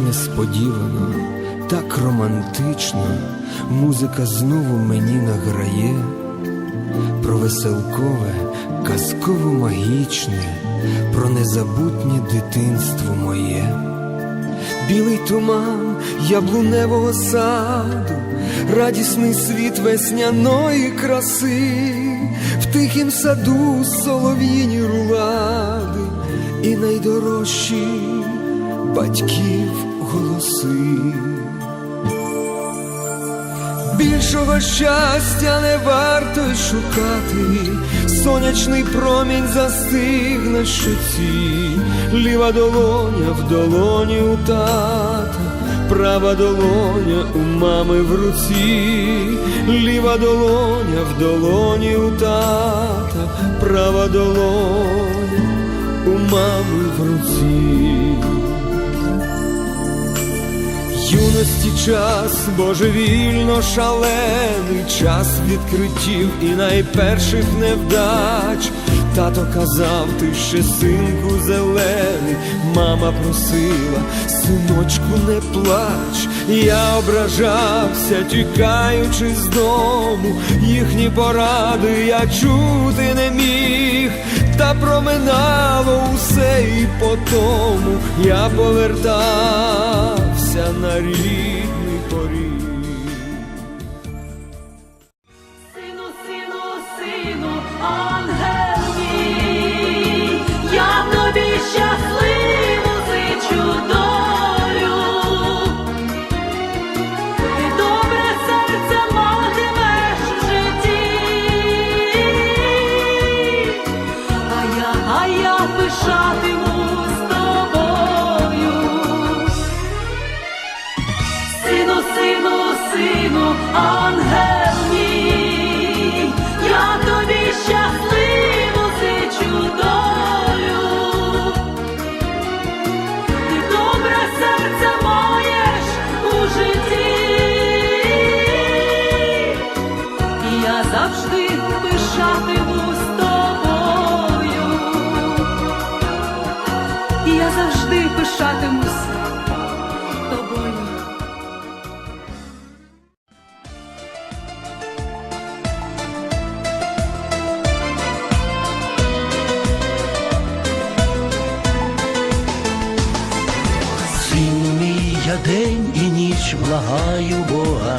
несподівано, так романтично, музика знову мені награє про веселкове, казково магічне, про незабутнє дитинство моє. Білий туман яблуневого саду, радісний світ весняної краси, в тихім саду солов'їні рулади і найдорожчі батьків голоси. Більшого щастя не варто шукати, сонячний промінь застиг на щоці, ліва долоня в долоні у тата, права долоня у мами в руці, ліва долоня в долоні у тата, права долоня у мами в руці. Юності час божевільно шалений, час відкриттів і найперших невдач. Тато казав, ти ще синку зелений, мама просила, синочку, не плач. Я ображався, тікаючи з дому, їхні поради я чути не міг, та проминало усе і по тому я повертався на рідний поріг. Завжди пишатимусь тобою. І я завжди пишатимусь тобою. Сину я день і ніч благаю Бога,